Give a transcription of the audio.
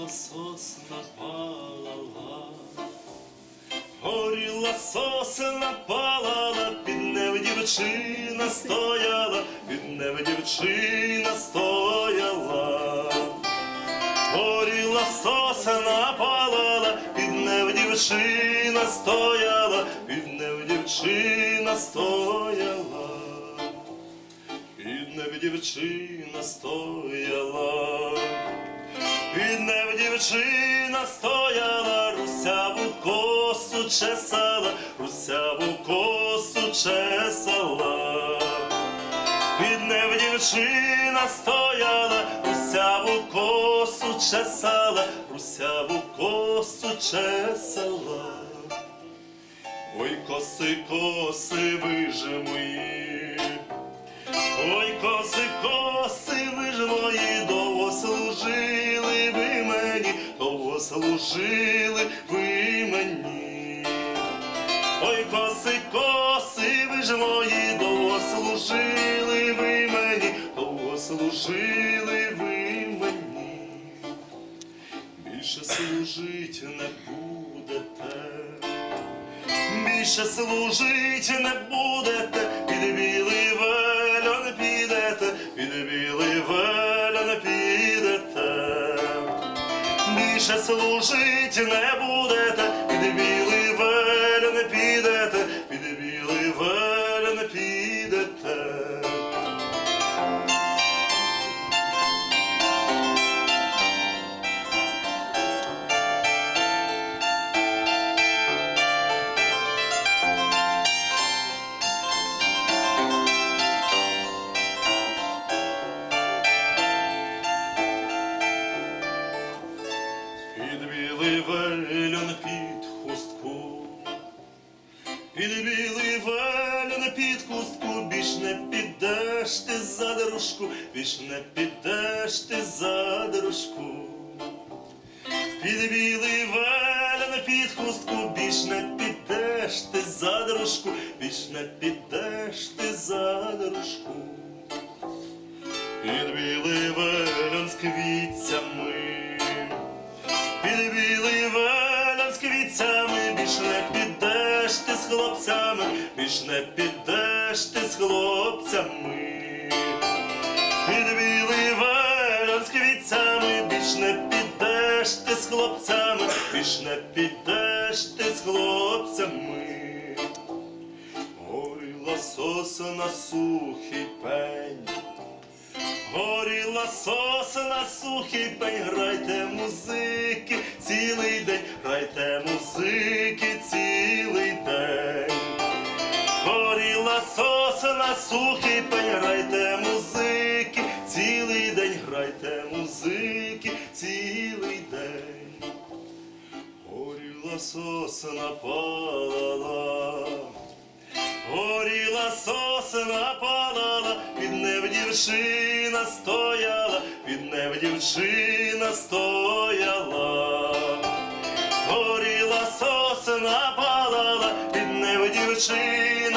горіла сосна палала, горіла сосна палала, під небо дівчина стояла, під небо дівчина стояла. Горіла сосна палала, під небо дівчина стояла, під небо дівчина стояла. Небо дівчина стояла, під небо дівчина стояла, русяву косу чесала, русяву косу чесала. Під небо дівчина стояла, русяву косу чесала, русяву косу чесала. Ой, коси, коси, вижи мої, Ой, коси, служили ви мені. Ой, коси, коси, ви ж мої, довго служили ви мені, довго служили ви мені. Більше служить не будете більше служить не будете, Більше служить не будете, де білий велян Під білий під хустку, під білий велюн під хустку, біж не підеш ти за дорожку, біж не підеш ти за дорожку. Під білий велюн під хустку, біж не підеш ти за дорожку, біж не підеш більш не підеш ти з хлопцями, більш не підеш ти з хлопцями. Під білий велян з квітцями, більш не підеш ти з хлопцями, більш не підеш ти з хлопцями. Горіла сосна сухий пень. Горіла сосна, сухий пень, грайте музики Горіла сосна, сухий пень, грайте музики цілий день, грайте музики цілий день. Горіла сосна палала. Горіла сосна палала, під небо дівчина стояла, під небо дівчина стояла. Горіла сосна палала, під небо дівчина.